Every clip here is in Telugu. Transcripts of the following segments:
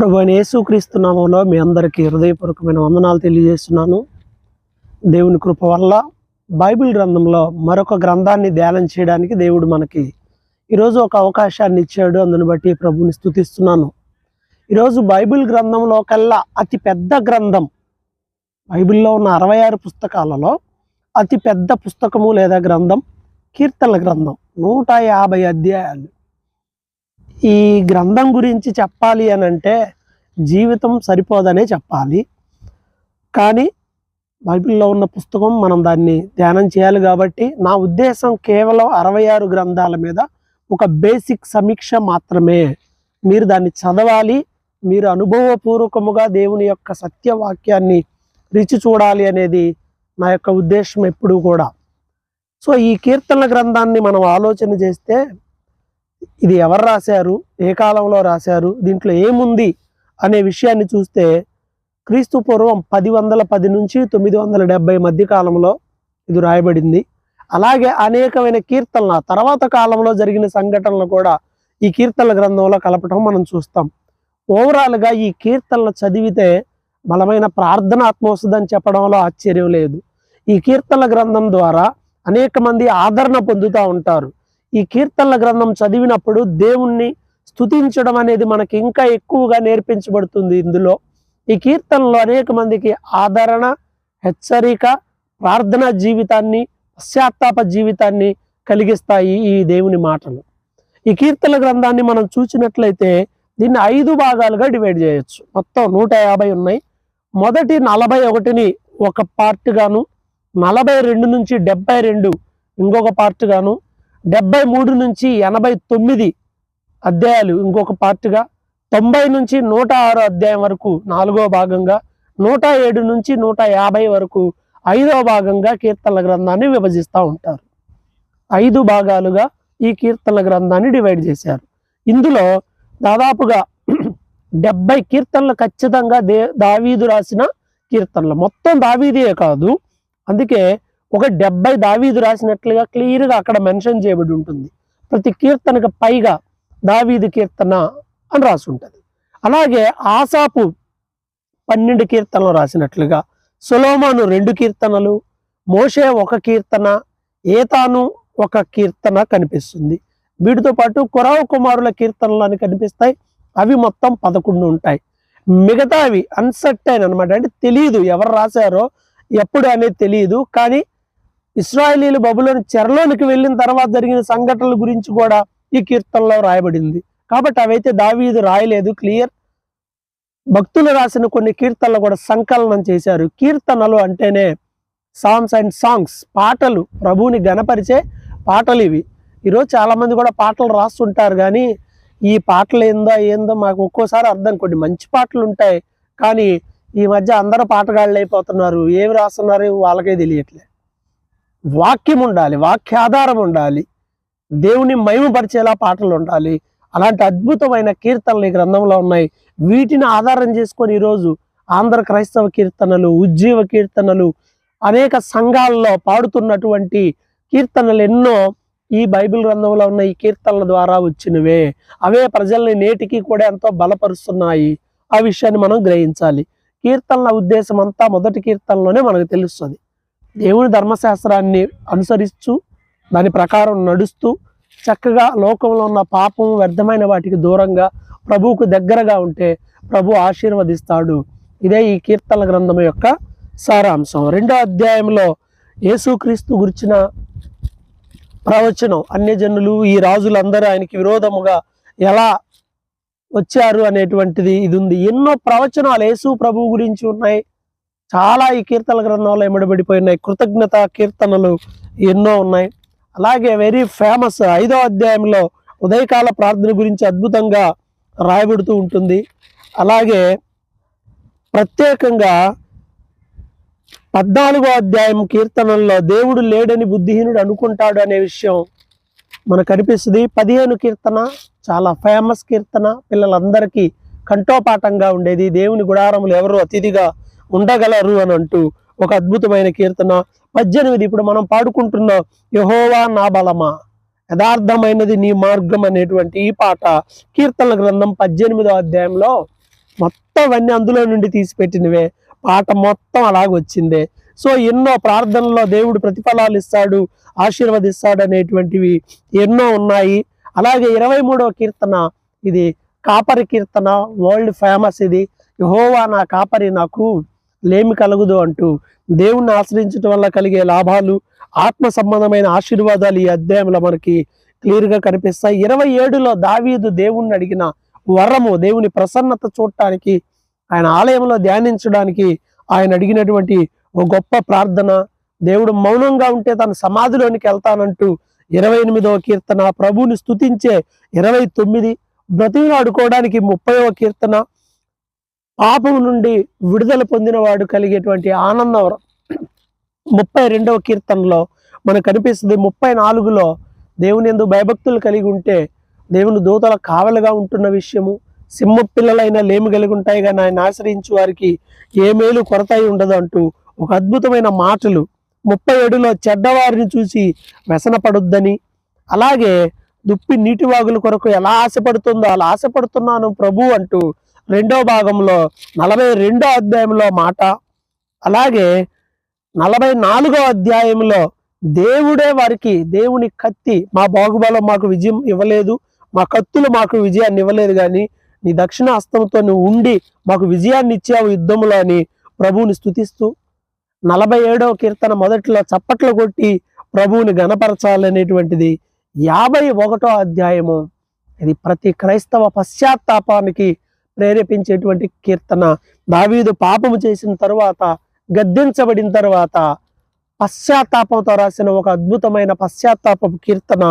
ప్రభు అయిన యేసుక్రీస్తు నామంలో మీ అందరికీ హృదయపూర్వకమైన వందనాలు తెలియజేస్తున్నాను. దేవుని కృప వల్ల బైబిల్ గ్రంథంలో మరొక గ్రంథాన్ని ధ్యానం చేయడానికి దేవుడు మనకి ఈరోజు ఒక అవకాశాన్ని ఇచ్చాడు. అందుని బట్టి ప్రభుని స్థుతిస్తున్నాను ఈరోజు బైబిల్ గ్రంథంలో కల్లా అతి పెద్ద గ్రంథం బైబిల్లో ఉన్న అరవై ఆరు పుస్తకాలలో అతి పెద్ద పుస్తకము లేదా గ్రంథం కీర్తనల గ్రంథం నూట యాభై అధ్యాయాలు. ఈ గ్రంథం గురించి చెప్పాలి అని అంటే జీవితం సరిపోదనే చెప్పాలి. కానీ బైబిల్లో ఉన్న పుస్తకం మనం దాన్ని ధ్యానం చేయాలి కాబట్టి నా ఉద్దేశం కేవలం అరవై ఆరు గ్రంథాల మీద ఒక బేసిక్ సమీక్ష మాత్రమే. మీరు దాన్ని చదవాలి మీరు అనుభవపూర్వకముగా దేవుని యొక్క సత్యవాక్యాన్ని రుచి చూడాలి అనేది నా యొక్క ఉద్దేశం ఎప్పుడూ కూడా. సో ఈ కీర్తనల గ్రంథాన్ని మనం ఆలోచన చేస్తే ఇది ఎవరు రాశారు? ఏ కాలంలో రాశారు? దీంట్లో ఏముంది? అనే విషయాన్ని చూస్తే క్రీస్తు పూర్వం పది వందల పది నుంచి తొమ్మిది వందల డెబ్బై మధ్య కాలంలో ఇది రాయబడింది. అలాగే అనేకమైన కీర్తనల తర్వాత కాలంలో జరిగిన సంఘటనలు కూడా ఈ కీర్తనల గ్రంథంలో కలపటం మనం చూస్తాం. ఓవరాల్గా ఈ కీర్తనలు చదివితే బలమైన ప్రార్థన ఆత్మ వస్తుందని చెప్పడంలో ఆశ్చర్యం లేదు. ఈ కీర్తనల గ్రంథం ద్వారా అనేక మంది ఆదరణ పొందుతూ ఉంటారు. ఈ కీర్తనల గ్రంథం చదివినప్పుడు దేవుణ్ణి స్థుతించడం అనేది మనకి ఇంకా ఎక్కువగా నేర్పించబడుతుంది ఇందులో. ఈ కీర్తనలో అనేక మందికి ఆదరణ హెచ్చరిక ప్రార్థనా జీవితాన్ని పశ్చాత్తాప జీవితాన్ని కలిగిస్తాయి ఈ దేవుని మాటలు. ఈ కీర్తన గ్రంథాన్ని మనం చూసినట్లయితే దీన్ని ఐదు భాగాలుగా డివైడ్ చేయొచ్చు. మొత్తం నూట యాభై ఉన్నాయి. మొదటి నలభై ఒకటిని ఒక పార్ట్ గాను నలభై రెండు నుంచి డెబ్బై రెండు ఇంకొక పార్ట్ గాను డెబ్బై మూడు నుంచి ఎనభై తొమ్మిది అధ్యాయాలు ఇంకొక పార్ట్గా తొంభై నుంచి నూట ఆరు అధ్యాయం వరకు నాలుగో భాగంగా నూట ఏడు నుంచి నూట యాభై వరకు ఐదో భాగంగా కీర్తనల గ్రంథాన్ని విభజిస్తూ ఉంటారు. ఐదు భాగాలుగా ఈ కీర్తనల గ్రంథాన్ని డివైడ్ చేశారు. ఇందులో దాదాపుగా డెబ్బై కీర్తనలు ఖచ్చితంగా దే దావీదు రాసిన కీర్తనలు. మొత్తం దావీదే కాదు. అందుకే ఒక డెబ్బై దావీదు రాసినట్లుగా క్లియర్గా అక్కడ మెన్షన్ చేయబడి ఉంటుంది. ప్రతి కీర్తనకు పైగా దావీదు కీర్తన అని రాసి ఉంటుంది. అలాగే ఆసాపు పన్నెండు కీర్తనలు రాసినట్లుగా సులోమాను రెండు కీర్తనలు మోషే ఒక కీర్తన ఏతాను ఒక కీర్తన కనిపిస్తుంది. వీటితో పాటు కురావు కుమారుల కీర్తనలు అని కనిపిస్తాయి. అవి మొత్తం పదకొండు ఉంటాయి. మిగతావి అన్సర్టైన్ అనమాట అంటే తెలియదు ఎవరు రాశారో ఎప్పుడు అనేది తెలియదు కానీ ఇస్రాయలీలు బబులోని చెరలోనికి వెళ్ళిన తర్వాత జరిగిన సంఘటనల గురించి కూడా ఈ కీర్తనలో రాయబడింది. కాబట్టి అవైతే దావీదు రాయలేదు క్లియర్. భక్తులు రాసిన కొన్ని కీర్తనలు కూడా సంకలనం చేశారు. కీర్తనలు అంటేనే సాంగ్స్ అండ్ సాంగ్స్ పాటలు. ప్రభువుని గణపరిచే పాటలు ఇవి. ఈరోజు చాలామంది కూడా పాటలు రాస్తుంటారు కానీ ఈ పాటలు ఏందో ఏందో మాకు ఒక్కోసారి అర్థం కొన్ని మంచి పాటలు ఉంటాయి కానీ ఈ మధ్య అందరూ పాటగాళ్ళు అయిపోతున్నారు. ఏమి రాస్తున్నారు వాళ్ళకే తెలియట్లే. వాక్యం ఉండాలి వాక్యాధారం ఉండాలి దేవుని మహిమపరిచేలా పాటలు ఉండాలి అలాంటి అద్భుతమైన కీర్తనలు ఈ గ్రంథంలో ఉన్నాయి. వీటిని ఆధారం చేసుకొని ఈరోజు ఆంధ్ర క్రైస్తవ కీర్తనలు ఉజ్జీవ కీర్తనలు అనేక సంఘాల్లో పాడుతున్నటువంటి కీర్తనలు ఎన్నో ఈ బైబిల్ గ్రంథంలో ఉన్న ఈ కీర్తనల ద్వారా వచ్చినవే. అవే ప్రజల్ని నేటికి కూడా ఎంతో బలపరుస్తున్నాయి. ఆ విషయాన్ని మనం గ్రహించాలి. కీర్తనల ఉద్దేశం అంతా మొదటి కీర్తనలోనే మనకు తెలుస్తుంది. దేవుని ధర్మశాస్త్రాన్ని అనుసరిస్తూ దాని ప్రకారం నడుస్తూ చక్కగా లోకంలో ఉన్న పాపం వ్యర్థమైన వాటికి దూరంగా ప్రభువుకు దగ్గరగా ఉంటే ప్రభు ఆశీర్వదిస్తాడు. ఇదే ఈ కీర్తన గ్రంథం యొక్క సారాంశం. రెండో అధ్యాయంలో యేసుక్రీస్తు గురించిన ప్రవచనం అన్యజనులు ఈ రాజులందరూ ఆయనకి విరోధముగా ఎలా వచ్చారు అనేటువంటిది ఇది ఉంది. ఎన్నో ప్రవచనాలు యేసు ప్రభు గురించి ఉన్నాయి. చాలా ఈ కీర్తన గ్రంథంలో ఎమడబడిపోయినాయి కృతజ్ఞత కీర్తనలు ఎన్నో ఉన్నాయి. అలాగే వెరీ ఫేమస్ ఐదో అధ్యాయంలో ఉదయకాల ప్రార్థన గురించి అద్భుతంగా రాయబడుతూ ఉంటుంది. అలాగే ప్రత్యేకంగా పద్నాలుగో అధ్యాయం కీర్తనల్లో దేవుడు లేడని బుద్ధిహీనుడు అనుకుంటాడు అనే విషయం మనకు కనిపిస్తుంది. పదిహేను కీర్తన చాలా ఫేమస్ కీర్తన పిల్లలందరికీ కంఠోపాఠంగా ఉండేది. దేవుని గుడారములు ఎవరు అతిథిగా ఉండగలరు అని అంటూ ఒక అద్భుతమైన కీర్తన. పద్దెనిమిది ఇప్పుడు మనం పాడుకుంటున్న యహోవా నా బలమా? యథార్థమైనది నీ మార్గం అనేటువంటి ఈ పాట కీర్తనల గ్రంథం పద్దెనిమిదో అధ్యాయంలో మొత్తం అన్ని అందులో నుండి తీసిపెట్టినవే. పాట మొత్తం అలాగ వచ్చిందే సో ఎన్నో ప్రార్థనలో దేవుడు ప్రతిఫలాలు ఇస్తాడు ఆశీర్వదిస్తాడు అనేటువంటివి ఎన్నో ఉన్నాయి. అలాగే ఇరవై మూడవ కీర్తన ఇది కాపరి కీర్తన వరల్డ్ ఫేమస్ ఇది. యహోవా నా కాపరి నాకు లేమి కలుగుదు అంటూ దేవుణ్ణి ఆశ్రయించడం వల్ల కలిగే లాభాలు ఆత్మ సంబంధమైన ఆశీర్వాదాలు ఈ అధ్యాయంలో మనకి క్లియర్గా కనిపిస్తాయి. ఇరవై ఏడులో దావీదు దేవుణ్ణి అడిగిన వరము దేవుని ప్రసన్నత చూడటానికి ఆయన ఆలయంలో ధ్యానించడానికి ఆయన అడిగినటువంటి ఒక గొప్ప ప్రార్థన దేవుడు మౌనంగా ఉంటే తన సమాధిలోనికి వెళ్తానంటూ ఇరవై ఎనిమిదవ కీర్తన ప్రభువుని స్తుతించే ఇరవై తొమ్మిది బ్రతిలాడుకోవడానికి ముప్పైవ కీర్తన పాపం నుండి విడుదల పొందినవాడు కలిగేటువంటి ఆనందం ముప్పై రెండవ కీర్తనలో మనకు కనిపిస్తుంది ముప్పై నాలుగులో దేవుని ఎందు భయభక్తులు కలిగి ఉంటే దేవుని దూతల కావలుగా ఉంటున్న విషయము. సింహ పిల్లలైన లేమి కలిగి ఉంటాయి కానీ ఆయన ఆశ్రయించు వారికి ఏ మేలు కొరత ఉండదు అంటూ ఒక అద్భుతమైన మాటలు. ముప్పై ఏడులో చెడ్డవారిని చూసి వ్యసనపడొద్దని అలాగే దుప్పి నీటి వాగుల కొరకు ఎలా ఆశపడుతుందో అలా ఆశపడుతున్నాను ప్రభు అంటూ రెండో భాగంలో నలభై రెండో అధ్యాయంలో మాట అలాగే నలభై నాలుగో అధ్యాయంలో దేవుడే వారికి దేవుని కత్తి మా బాగుబలం మాకు విజయం ఇవ్వలేదు మా కత్తులు మాకు విజయాన్ని ఇవ్వలేదు కానీ నీ దక్షిణ హస్తంతో నువ్వు ఉండి మాకు విజయాన్ని ఇచ్చావు యుద్ధంలో అని ప్రభువుని స్తుతిస్తూ నలభై ఏడవ కీర్తన మొదట్లో చప్పట్లు కొట్టి ప్రభువుని గణపరచాలనేటువంటిది యాభై ఒకటో అధ్యాయము. ఇది ప్రతి క్రైస్తవ పశ్చాత్తాపానికి ప్రేరేపించేటువంటి కీర్తన. దావీదు పాపము చేసిన తరువాత గద్దించబడిన తర్వాత పశ్చాత్తాపంతో రాసిన ఒక అద్భుతమైన పశ్చాత్తాపపు కీర్తన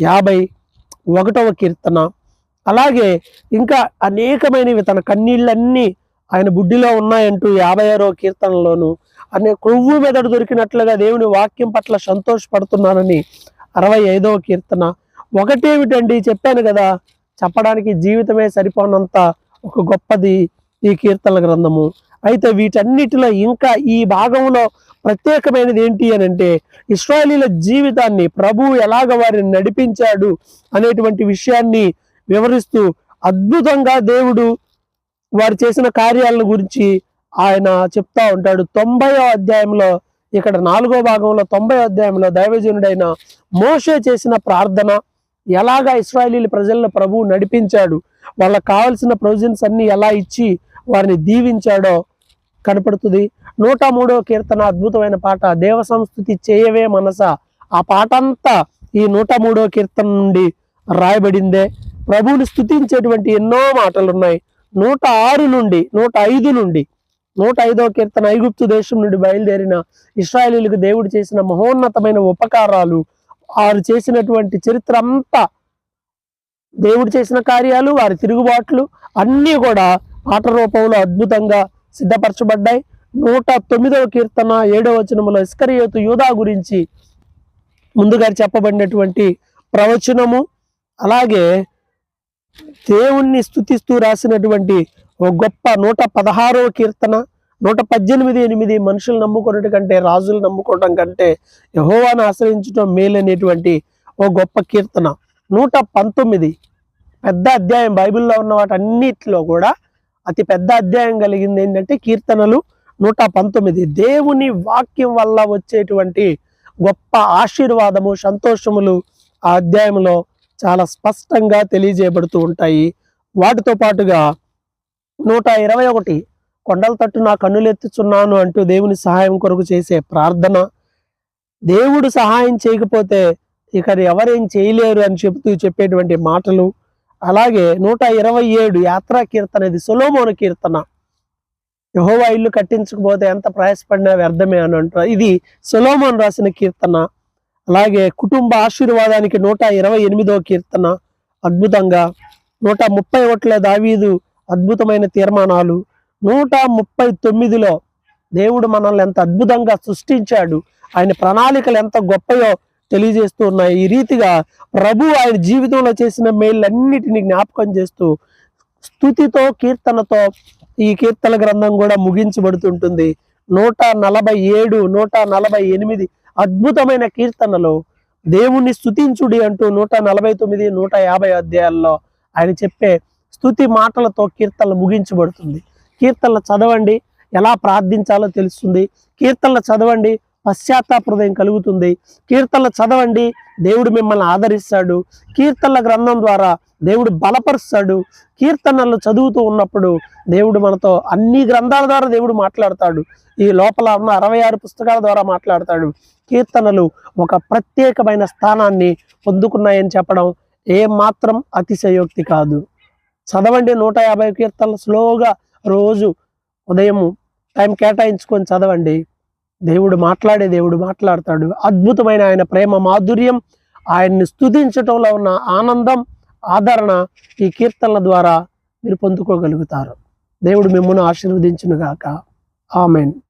యాభై ఒకటవ కీర్తన. అలాగే ఇంకా అనేకమైనవి తన కన్నీళ్ళన్నీ ఆయన బుడ్డిలో ఉన్నాయంటూ యాభై ఆరో కీర్తనలోను అనే కొవ్వు మెదడు దొరికినట్లుగా దేవుని వాక్యం పట్ల సంతోషపడుతున్నానని అరవై ఐదవ కీర్తన. ఒకటేమిటండి చెప్పాను కదా చెప్పడానికి జీవితమే సరిపోనంత ఒక గొప్పది ఈ కీర్తనల గ్రంథము. అయితే వీటన్నిటిలో ఇంకా ఈ భాగంలో ప్రత్యేకమైనది ఏంటి అని అంటే ఇస్రాయలీల జీవితాన్ని ప్రభువు ఎలాగ వారిని నడిపించాడు అనేటువంటి విషయాన్ని వివరిస్తూ అద్భుతంగా దేవుడు వారు చేసిన కార్యాలను గురించి ఆయన చెప్తా ఉంటాడు. తొంభై అధ్యాయంలో ఇక్కడ నాలుగో భాగంలో తొంభై అధ్యాయంలో దైవజనుడైన మోషే చేసిన ప్రార్థన ఎలాగా ఇస్రాయలీ ప్రజలను ప్రభువు నడిపించాడు? వాళ్ళకి కావలసిన ప్రొవిజన్స్ అన్ని ఎలా ఇచ్చి వారిని దీవించాడో కనపడుతుంది. నూట మూడవ కీర్తన అద్భుతమైన పాట. దేవ సంస్థుతి చేయవే మనస. ఆ పాట అంతా ఈ నూట మూడవ కీర్తన నుండి రాయబడిందే. ప్రభువుని స్థుతించేటువంటి ఎన్నో మాటలు ఉన్నాయి నూట ఆరు నుండి నూట ఐదు నుండి నూట ఐదవ కీర్తన ఐగుప్తు దేశం నుండి బయలుదేరిన ఇస్రాయలీలకు దేవుడు చేసిన మహోన్నతమైన ఉపకారాలు వారు చేసినటువంటి చరిత్ర అంతా దేవుడు చేసిన కార్యాలు వారి తిరుగుబాట్లు అన్నీ కూడా పాట రూపంలో అద్భుతంగా సిద్ధపరచబడ్డాయి. నూట తొమ్మిదవ కీర్తన ఏడవ వచనంలో ఇస్కరియోతు యూదా గురించి ముందుగా చెప్పబడినటువంటి ప్రవచనము. అలాగే దేవుణ్ణి స్థుతిస్తూ రాసినటువంటి ఒక గొప్ప నూట పదహారవ కీర్తన నూట పద్దెనిమిది ఎనిమిది మనుషులు నమ్ముకోవడం కంటే రాజులు నమ్ముకోవడం కంటే యహోవాను ఆశ్రయించడం మేలనేటువంటి ఓ గొప్ప కీర్తన. నూట పంతొమ్మిది. పెద్ద అధ్యాయం. బైబిల్లో ఉన్న వాటన్నిటిలో కూడా అతి పెద్ద అధ్యాయం కలిగింది ఏంటంటే కీర్తనలు. నూట పంతొమ్మిది. దేవుని వాక్యం వల్ల వచ్చేటువంటి గొప్ప ఆశీర్వాదము సంతోషములు ఆ అధ్యాయంలో చాలా స్పష్టంగా తెలియజేయబడుతూ ఉంటాయి. వాటితో పాటుగా నూట ఇరవై ఒకటి. కొండల తట్టు నా కన్నులెత్తుచున్నాను అంటూ దేవుని సహాయం కొరకు చేసే ప్రార్థన. దేవుడు సహాయం చేయకపోతే ఇక ఎవరేం చేయలేరు అని చెబుతూ చెప్పేటువంటి మాటలు. అలాగే నూట ఇరవై ఏడు యాత్రా కీర్తన ఇది సులోమోన కీర్తన. యహోవా ఇల్లు కట్టించకపోతే ఎంత ప్రయాసపడినా వ్యర్థమే అని అంటారు ఇది సులోమోన్ రాసిన కీర్తన. అలాగే కుటుంబ ఆశీర్వాదానికి నూట ఇరవై ఎనిమిదో కీర్తన. అద్భుతంగా నూట ముప్పై ఒకటిలో దావీదు అద్భుతమైన తీర్మానాలు. నూట ముప్పై తొమ్మిదిలో దేవుడు మనల్ని ఎంత అద్భుతంగా సృష్టించాడు ఆయన ప్రణాళికలు ఎంత గొప్పయో తెలియజేస్తూ ఉన్నాయి. ఈ రీతిగా ప్రభు ఆయన జీవితంలో చేసిన మేళ్ళన్నిటిని జ్ఞాపకం చేస్తూ స్థుతితో కీర్తనతో ఈ కీర్తన గ్రంథం కూడా ముగించబడుతుంటుంది. నూట నలభై ఏడు నూట నలభై ఎనిమిది అద్భుతమైన కీర్తనలు దేవుణ్ణి స్తుతించుడి అంటూ నూట నలభై తొమ్మిది నూట యాభై అధ్యాయాల్లో ఆయన చెప్పే స్తుతి మాటలతో కీర్తనలు ముగించబడుతుంది. కీర్తనలు చదవండి. ఎలా ప్రార్థించాలో తెలుస్తుంది. కీర్తనలు చదవండి. పశ్చాత్తాప హృదయం కలుగుతుంది. కీర్తనలు చదవండి. దేవుడు మిమ్మల్ని ఆదరిస్తాడు. కీర్తనల గ్రంథం ద్వారా దేవుడు బలపరుస్తాడు. కీర్తనలు చదువుతూ ఉన్నప్పుడు దేవుడు మనతో అన్ని గ్రంథాల ద్వారా దేవుడు మాట్లాడతాడు. ఈ లోపల ఉన్న అరవై ఆరు పుస్తకాల ద్వారా మాట్లాడతాడు. కీర్తనలు ఒక ప్రత్యేకమైన స్థానాన్ని పొందుకున్నాయని చెప్పడం ఏ మాత్రం అతిశయోక్తి కాదు. చదవండి నూట యాభై కీర్తనలు స్లోగా రోజు ఉదయం టైం కేటాయించుకొని చదవండి. దేవుడు మాట్లాడే దేవుడు మాట్లాడతాడు. అద్భుతమైన ఆయన ప్రేమ మాధుర్యం ఆయన్ని స్తుతించటంలో ఉన్న ఆనందం ఆదరణ ఈ కీర్తనల ద్వారా మీరు పొందుకోగలుగుతారు. దేవుడు మిమ్మల్ని ఆశీర్వదించునుగాక. ఆమెన్.